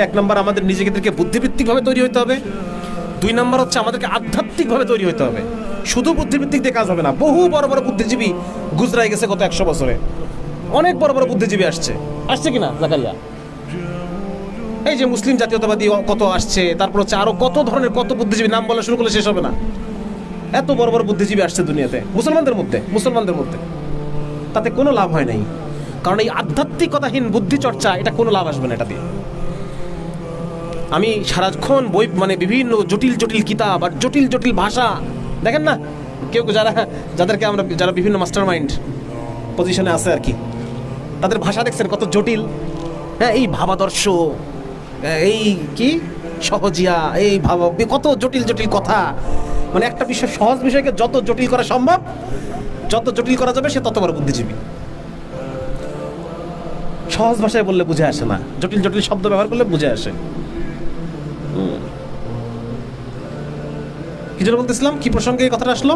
এক নম্বর আমাদের নিজেদেরকে বুদ্ধিভিত্তিকভাবে তৈরি হতে হবে। দুই নম্বর হচ্ছে আমাদেরকে আধ্যাত্মিকভাবে তৈরি হতে হবে। শুধু বুদ্ধিভিত্তিক দিয়ে কাজ হবে না, বহু বড় বড় বুদ্ধিজীবী গুজরাই গেছে গত একশো বছরে। অনেক বড় বড় বুদ্ধিজীবী আসছে। আসছে কিনা, জাকারিয়া? এই যে মুসলিম জাতীয়তাবাদী কত আসছে, তারপর হচ্ছে আরও কত ধরনের কত বুদ্ধিজীবী, নাম বলা শুরু করলে শেষ হবে না। এত বড় বড় বুদ্ধিজীবী আসছে দুনিয়াতে, মুসলমানদের মধ্যে মুসলমানদের মধ্যে। তাতে কোনো লাভ হয় নাই। কারণ এই আধ্যাত্মিকতাহীন বুদ্ধি চর্চা এটা কোনো লাভ আসবে না এটা দিয়ে আমি সারাক্ষণ বই মানে বিভিন্ন জটিল জটিল কিতাব আর জটিল জটিল ভাষা। দেখেন না? কেউ যারা, যাদেরকে আমরা, যারা বিভিন্ন মাস্টার মাইন্ড পজিশনে আছে আর কি, তাদের ভাষা দেখছেন কত জটিল। হ্যাঁ এই ভাবাদর্শ, এই কি? সহজিয়া, এই ভাব কত জটিল জটিল কথা। মানে একটা বিষয়, সহজ বিষয়কে যত জটিল করা সম্ভব, যত জটিল করা যাবে, সে তত বড় বুদ্ধিজীবী। সহজ ভাষায় বললে বুঝে আসে না। জটিল জটিল শব্দ ব্যবহার করলে বুঝে আসে। কি জন্য বলতেছিলাম কি প্রসঙ্গে কথাটা আসলো?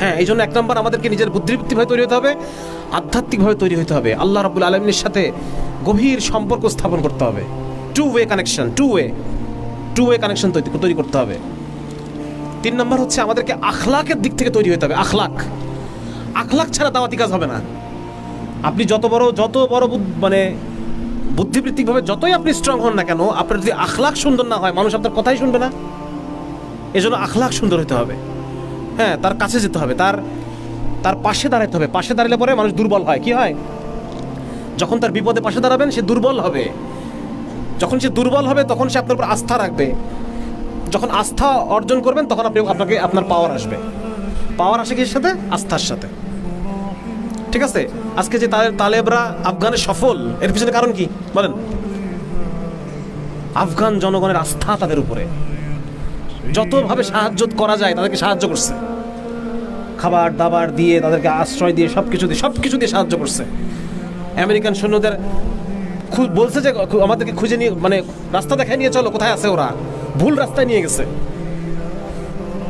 হ্যাঁ এই জন্য এক নম্বর আমাদেরকে নিজের বুদ্ধিবৃত্তিভাবে তৈরি হতে হবে, আধ্যাত্মিকভাবে তৈরি হতে হবে। আল্লাহ রাবুল আলমিনের সাথে গভীর সম্পর্ক স্থাপন করতে হবে। Two way connection two way two way connection তৈরি করতে হবে। তিন নম্বর হচ্ছে আমাদেরকে আখলাকের দিক থেকে তৈরি হতে হবে, আখলাক। আখলাক ছাড়া দাওয়াতি কাজ হবে না। আপনি যত বড় যত বড় মানে বুদ্ধিবৃত্তিকভাবে যতই আপনি স্ট্রং হন না কেন, আপনার যদি আখলাখ সুন্দর না হয়, মানুষ আপনার কথাই শুনবে না। এজন্য আখলাখ সুন্দর হতে হবে। হ্যাঁ তার কাছে যেতে হবে, তার তার পাশে দাঁড়াতে হবে। পাশে দাঁড়ালে পরে মানুষ দুর্বল হয়, কি হয়? যখন তার বিপদে পাশে দাঁড়াবেন, সে দুর্বল হবে। যখন সে দুর্বল হবে, তখন সে আপনার উপর আস্থা রাখবে। যখন আস্থা অর্জন করবেন, তখন আপনি, আপনাকে আপনার পাওয়ার আসবে। পাওয়ার আসে কিসের সাথে? আস্থার সাথে। ঠিক আছে? আজকে যে তালে- তালেবরা আফগানে সফল, এর পিছনে কারণ কি? বলেন। আফগান জনগণের আস্থা তাদের উপরে। যতভাবে সাহায্য করা যায় তাদেরকে সাহায্য করছে। খাবার, দাবার দিয়ে তাদেরকে আশ্রয় দিয়ে সব কিছু দিয়ে সব কিছু দিয়ে সাহায্য করছে। আমেরিকান সৈন্যদের বলছে যে আমাদেরকে খুঁজে নিয়ে মানে রাস্তা দেখায় নিয়ে চলো, কোথায় আছে ওরা? ভুল রাস্তায় নিয়ে গেছে।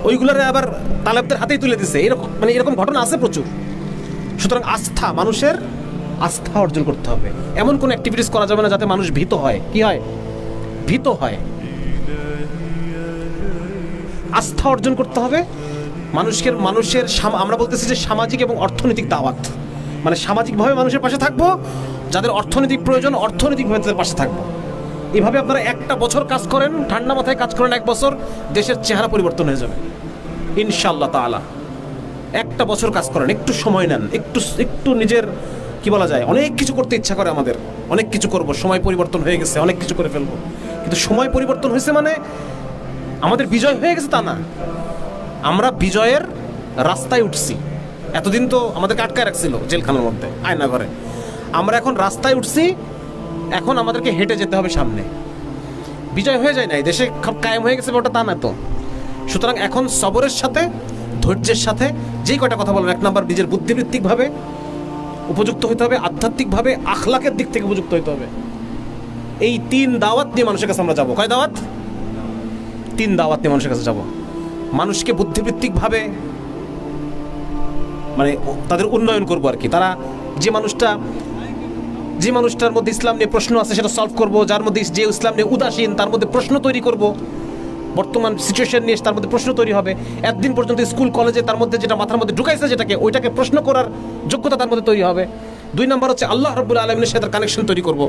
ওইগুলারে আবার তালেবদের হাতেই তুলে দিছে। এরকম মানে এরকম ঘটনা আছে প্রচুর। সুতরাং আস্থা, মানুষের আস্থা অর্জন করতে হবে। এমন কোন অ্যাক্টিভিটিস করা যাবে না যাতে মানুষ ভীত হয়। কি হয়? ভীত হয়। আস্থা অর্জন করতে হবে। মানুষকে, মানুষের আমরা বলতেছি যে সামাজিক এবং অর্থনৈতিক দাওয়াত। মানে সামাজিকভাবে মানুষের পাশে থাকব, যাদের অর্থনৈতিক প্রয়োজন, অর্থনৈতিকভাবে তাদের পাশে থাকব। এভাবে আপনারা একটা বছর কাজ করেন, ঠান্ডা মাথায় কাজ করেন এক বছর, দেশের চেহারা পরিবর্তন হয়ে যাবে। ইনশাল্লাহ তাআলা। একটা বছর কাজ করেন, একটু সময় নেন, একটু একটু নিজের, কি বলা যায়, অনেক কিছু করতে ইচ্ছা করে আমাদের, অনেক কিছু করব, সময় পরিবর্তন হয়ে গেছে, অনেক কিছু করে ফেলব। কিন্তু সময় পরিবর্তন হয়েছে মানে আমাদের বিজয় হয়ে গেছে তা না। আমরা বিজয়ের রাস্তায় উঠছি। এতদিন তো আমাদেরকে আটকায় রাখছিল জেলখানার মধ্যে, আয়না ঘরে। আমরা এখন রাস্তায় উঠছি, এখন আমাদেরকে হেঁটে যেতে হবে সামনে। বিজয় হয়ে যায় নাই দেশে কায়েম হয়ে গেছে ওটা তা না তো। সুতরাং এখন সবরের সাথে ধৈর্যের সাথে যেই কয়টা কথা বলব এক নাম্বার নিজের বুদ্ধিবৃত্তিকভাবে উপযুক্ত হতে হবে, আধ্যাত্মিকভাবে আখলাকের দিক থেকে উপযুক্ত হতে হবে। এই তিন দাওয়াত নিয়ে মানুষের কাছে আমরা যাব। কয় দাওয়াত? তিন দাওয়াত নিয়ে মানুষের কাছে যাব। মানুষকে বুদ্ধিবৃত্তিকভাবে মানে তাদের উন্নয়ন করব আর কি। তারা যে মানুষটা, যে মানুষটার মধ্যে ইসলাম নিয়ে প্রশ্ন আছে সেটা সলভ করব, যার মধ্যে যে ইসলাম নিয়ে উদাসীন, তার মধ্যে প্রশ্ন তৈরি করব। বর্তমান সিচুয়েশন নিয়ে তার মধ্যে প্রশ্ন তৈরি হবে। একদিন পর্যন্ত স্কুল, কলেজে তার মধ্যে যেটা মাথার মধ্যে ঢুকাইছে যেটাকে, ওইটাকে প্রশ্ন করার যোগ্যতা তার মধ্যে তৈরি হবে। দুই নম্বর হচ্ছে আল্লাহ রব্বুল আলমিনের সাথে কানেকশন তৈরি করব।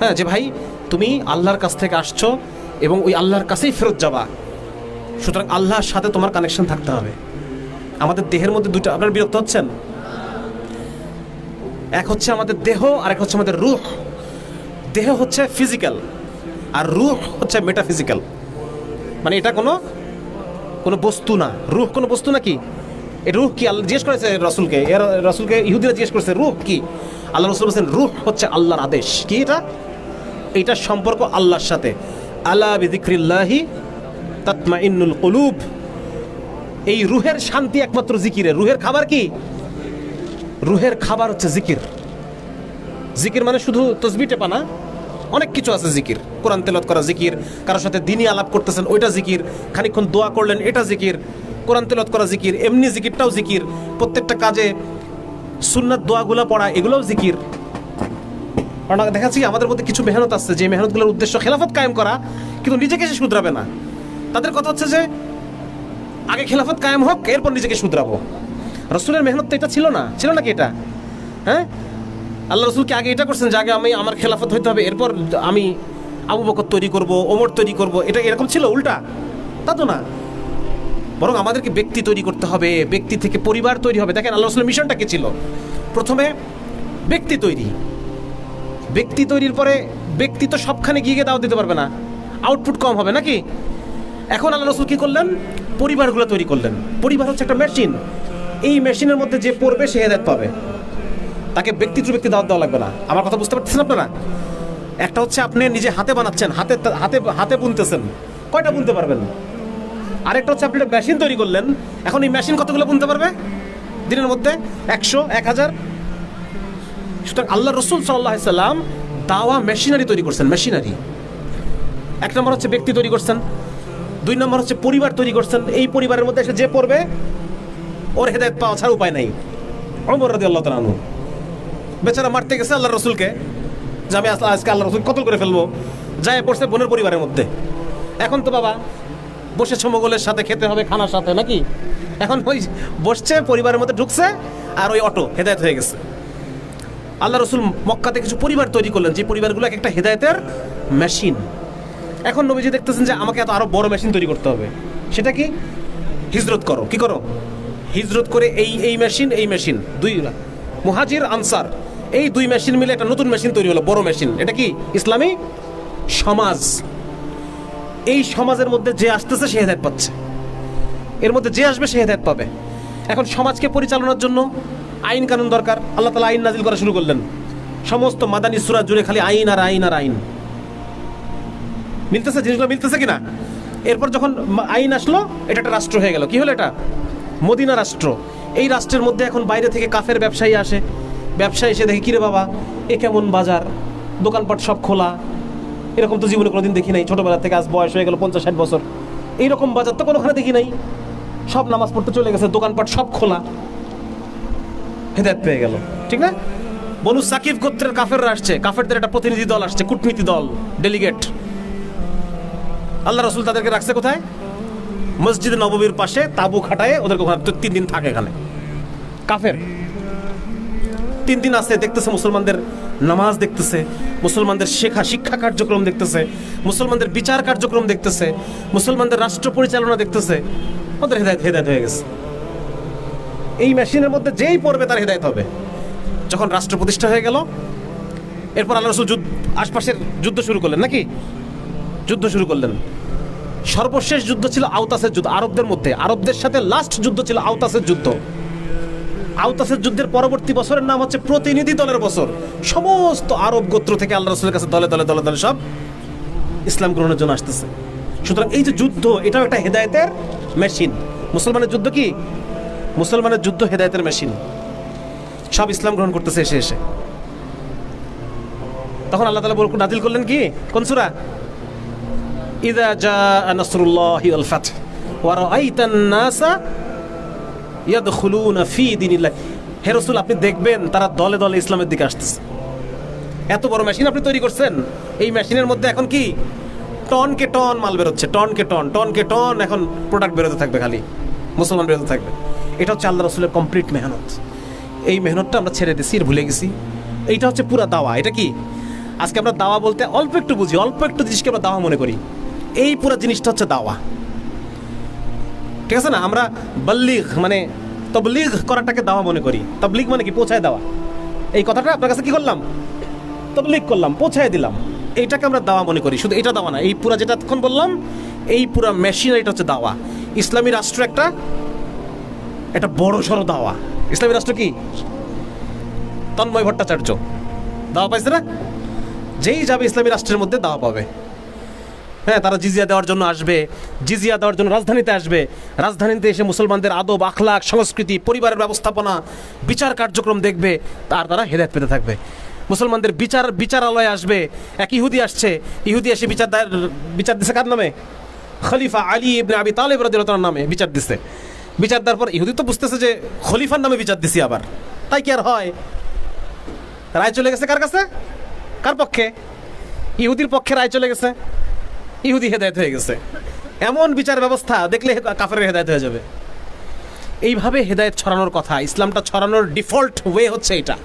হ্যাঁ যে ভাই, তুমি আল্লাহর কাছ থেকে আসছো এবং ওই আল্লাহর কাছেই ফেরত যাবা। সুতরাং আল্লাহর সাথে তোমার কানেকশন থাকতে হবে। আমাদের দেহের মধ্যে দুটো আপনার বিরক্ত হচ্ছেন? এক হচ্ছে আমাদের দেহ আর এক হচ্ছে আমাদের রুহ। দেহ হচ্ছে ফিজিক্যাল আর রুহ হচ্ছে মেটাফিজিক্যাল মানে এটা কোনো কোনো বস্তু না। রুহ কোনো বস্তু নাকি এ রুহ কি? আল্লাহ জিজ্ঞেস করেছে রসুলকে। এর রসুলকে, ইহুদিরা জিজ্ঞেস করেছে, রুহ কি? আল্লাহ রসুল বলছেন, রুহ হচ্ছে আল্লাহর আদেশ। কি এটা? এইটার সম্পর্ক আল্লাহর সাথে। আল্লাহ বিদিক্রিল্লাহি তাতমা ইন্নুল কলুব। এই রুহের শান্তি একমাত্র জিকিরে। রুহের খাবার কি? রুহের খাবার হচ্ছে জিকির। জিকির মানে শুধু তসবি টেপা না অনেক কিছু আছে জিকির। কোরআন তেলত করা জিকির, কারোর সাথে দিনই আলাপ করতেছেন ওইটা জিকির, খানিকক্ষণ দোয়া করলেন এটা জিকির, কোরআন তেলত করা জিকির, এমনি জিকিরটাও জিকির, প্রত্যেকটা কাজে সুন্নাত দোয়াগুলো পড়া, এগুলোও জিকির। কারণ দেখাচ্ছি আমাদের মধ্যে কিছু মেহনত আছে, যে মেহনতগুলোর উদ্দেশ্য খেলাফত কায়েম করা, কিন্তু নিজেকে সে শুধরাবে না। তাদের কথা হচ্ছে যে, আগে খেলাফত কায়েম হোক, এরপর নিজেকে শুধরাবো। রসুলের মেহনত তো এটা ছিল না। ছিল নাকি এটা? হ্যাঁ? আল্লাহ রসুলকে আগে এটা করছেন যে আগে আমি আমার খেলাফত হইতে হবে, এরপর আমি আবু বকর তৈরি করব, ওমর তৈরি করব, এটা এরকম ছিল উল্টা? তা তো না। বরং আমাদেরকে ব্যক্তি তৈরি করতে হবে, ব্যক্তি থেকে পরিবার তৈরি হবে। দেখেন আল্লাহ রসুলের মিশনটা কি ছিল? প্রথমে ব্যক্তি তৈরি। ব্যক্তি তৈরির পরে ব্যক্তি তো সবখানে গিয়ে দাওয়াত দিতে পারবে না। আউটপুট কম হবে নাকি? এখন আল্লাহ রসুল কী করলেন? পরিবারগুলো তৈরি করলেন। পরিবার হচ্ছে একটা মেশিন এই মেশিনের মধ্যে যে পড়বে, সে হেদায়ত পাবে। তাকে ব্যক্তি টু ব্যক্তি দাওয়াত দেওয়া লাগবে না। আমার কথা বুঝতে পারতেছেন আপনারা? একটা হচ্ছে আপনি নিজে হাতে বানাচ্ছেন, হাতে হাতে হাতে বুনতেছেন। কয়টা বুনতে পারবেন? আরেকটা হচ্ছে আপনি একটা মেশিন তৈরি করলেন। এখন এই মেশিন কতগুলো বুনতে পারবে? দিনের মধ্যে একশো, এক হাজার। সুতরাং আল্লাহ রসুল সাল্লাহ সাল্লাম দাওয়া মেশিনারি তৈরি করছেন মেশিনারি এক নম্বর হচ্ছে ব্যক্তি তৈরি করছেন। দুই নম্বর হচ্ছে পরিবার তৈরি করছেন। এই পরিবারের মধ্যে এসে যে পড়বে, ওর হেদায়ত পাওয়া ছাড়া উপায় নাই। অমর রাদি আল্লাহ তালু বেচারা মারতে গেছে আল্লাহ রসুলকে, যে আমি আজকে আল্লাহ রসুল কতল করে ফেলব, যায় পড়ছে বোনের পরিবারের মধ্যে। এখন তো বাবা বসেছে মোগলের সাথে খেতে হবে, খানার সাথে, নাকি? এখন ওই বসছে, পরিবারের মধ্যে ঢুকছে, আর ওই অটো হেদায়ত হয়ে গেছে। আল্লাহ রসুল মক্কাতে কিছু পরিবার তৈরি করলেন, যে পরিবারগুলো এক একটা হেদায়তের মেশিন এখন নবীজি দেখতেছেন যে আমাকে এত আরও বড় মেশিন তৈরি করতে হবে। সেটা কি? হিজরত করো। কি করো? হিজরত করে এই এই মেশিন এই মেশিন দুই মুহাজির, আনসার। এই দুই মেশিন মিলে একটা নতুন মেশিন তৈরি হলো, বড় মেশিন এটা কি? ইসলামী সমাজ। এই সমাজের মধ্যে যে আসতেছে, সে হেদায়ত পাচ্ছে। এর মধ্যে যে আসবে, সে হেদায়ত পাবে। এখন সমাজকে পরিচালনার জন্য আইন কানুন দরকার। আল্লাহ তালা আইন নাজিল করা শুরু করলেন। সমস্ত মাদানী সুরা জুড়ে খালি আইন আর আইন আর আইন। মিলতেছে জিনিসগুলো মিলতেছে কিনা? এরপর যখন আইন আসলো, এটা একটা রাষ্ট্র হয়ে গেল। কি হলো এটা? মদিনা রাষ্ট্র। এই রাষ্ট্রের মধ্যে এখন বাইরে থেকে কাফের ব্যবসায়ী আসে। ব্যবসায়ী এসে দেখে, কিরে বাবা, এ কেমন বাজার? দোকানপাট সব খোলা। এরকম তো জীবনে কোনোদিন দেখি নাই, ছোটোবেলা থেকে আজ বয়স হয়ে গেল পঞ্চাশ ষাট বছর। এইরকম বাজার তো কোনোখানে দেখি নাই। সব নামাজ পড়তে চলে গেছে, দোকানপাট সব খোলা। হেদায়ত পেয়ে গেল, ঠিক না? বনু সাকিব গোত্রের কাফেররা আসছে, কাফেরদের একটা প্রতিনিধি দল আসছে, কূটনীতি দল, ডেলিগেট। আল্লাহ রসুল তাদেরকে রাখছে কোথায়? মসজিদে নববীর পাশে তাবু খাটায় ওদেরকে ওখানে তিন দিন থাকে এখানে। কাফের। তিন দিন আছে, দেখতেছে মুসলমানদের নামাজ দেখতেছে, মুসলমানদের শেখা শিক্ষা কার্যক্রম দেখতেছে, মুসলমানদের বিচার কার্যক্রম দেখতেছে, মুসলমানদের রাষ্ট্র পরিচালনা দেখতেছে, ওদের হেদায়ত হেদায়ত হয়ে গেছে। এই মেশিনের মধ্যে যেই পড়বে তার হেদায়ত হবে। যখন রাষ্ট্র প্রতিষ্ঠা হয়ে গেল, এরপর আল্লাহ রসুল যুদ্ধ, আশপাশের যুদ্ধ শুরু করলেন, নাকি? যুদ্ধ শুরু করলেন। সর্বশেষ যুদ্ধ ছিল আওতাসের যুদ্ধ, আরবদের মধ্যে। আরবদের সাথে লাস্ট যুদ্ধ ছিল আওতাসের যুদ্ধ। আওতাসের যুদ্ধের পরবর্তী বছরের নাম হচ্ছে প্রতিনিধি দলের বছর। সমস্ত আরব গোত্র থেকে আল্লাহ রসুলের কাছে দলে দলে দলে দলে সব ইসলাম গ্রহণের জন্য আসতেছে। সুতরাং এই যে যুদ্ধ, এটাও একটা হেদায়েতের মেশিন। মুসলমানের যুদ্ধ কি? মুসলমানের যুদ্ধ হেদায়েতের মেশিন। সব ইসলাম গ্রহণ করতেছে এসে এসে। তখন আল্লাহ তালা বল নাজিল করলেন কি? কোন সুরা? ইদা জা নাসরুল্লাহি ওয়াল ফাতহ। ওয়া রাআইতান নাসা হে রাসূল, আপনি দেখবেন তারা দলে দলে ইসলামের দিকে আসতেছে। এত বড় মেশিন আপনি তৈরি করছেন। এই মেশিনের মধ্যে এখন কি? টনকে টন মাল বেরোচ্ছে টনকে টন টনকে টন এখন প্রোডাক্ট বেরোতে থাকবে খালি। মুসলমান বেরোতে থাকবে। এটা হচ্ছে আল্লাহ রসুলের কমপ্লিট মেহনত। এই মেহনতটা আমরা ছেড়ে দিছি আর ভুলে গেছি। এইটা হচ্ছে পুরা দাওয়া। এটা কি? আজকে আমরা দাওয়া বলতে অল্প একটু বুঝি, অল্প একটু জিনিসকে আমরা দাওয়া মনে করি। এই পুরো জিনিসটা হচ্ছে দাওয়া। ঠিক আছে না? আমরা বল্লিগ মানে তবলিগ করাটাকে দাওয়া মনে করি। তবলিগ মানে কি? পৌঁছায় দেওয়া। এই কথাটা আপনার কাছে কি করলাম? তবলিগ করলাম, পৌঁছায় দিলাম। এইটাকে আমরা দাওয়া মনে করি। শুধু এটা দাওয়া না, এই পুরা যেটা তখন বললাম, এই পুরা মেশিন মেশিনারিটা হচ্ছে দাওয়া। ইসলামী রাষ্ট্র একটা একটা বড় সড়ো দাওয়া। ইসলামী রাষ্ট্র কি? তন্ময় ভট্টাচার্য। দাওয়া পাইছে না? যেই যাবে ইসলামী রাষ্ট্রের মধ্যে দাওয়া পাবে। হ্যাঁ তারা জিজিয়া দেওয়ার জন্য আসবে। জিজিয়া দেওয়ার জন্য রাজধানীতে আসবে। রাজধানীতে এসে মুসলমানদের আদব আখলাক সংস্কৃতি, পরিবারের ব্যবস্থাপনা, বিচার কার্যক্রম দেখবে তার তারা হেদায়ত পেতে থাকবে। মুসলমানদের বিচার, বিচারালয়ে আসবে। এক ইহুদি আসছে। ইহুদি এসে বিচার বিচার দিছে কার নামে? খলিফা আলী ইবনে আবি তালেব রাদিয়াল্লাহু নামে বিচার দিছে। বিচার দেওয়ার পর ইহুদি তো বুঝতেছে যে খলিফার নামে বিচার দিছি আবার। তাই কি আর হয়? রায় চলে গেছে কার কাছে? কার পক্ষে? ইহুদির পক্ষে রায় চলে গেছে। ইহুদি হেদায়ত হয়ে গেছে। এমন বিচার ব্যবস্থা দেখলে কাফের হেদায়ত হয়ে যাবে। এইভাবে হেদায়ত ছড়ানোর কথা, ইসলামটা ছড়ানোর ডিফল্ট ওয়ে হচ্ছে এটা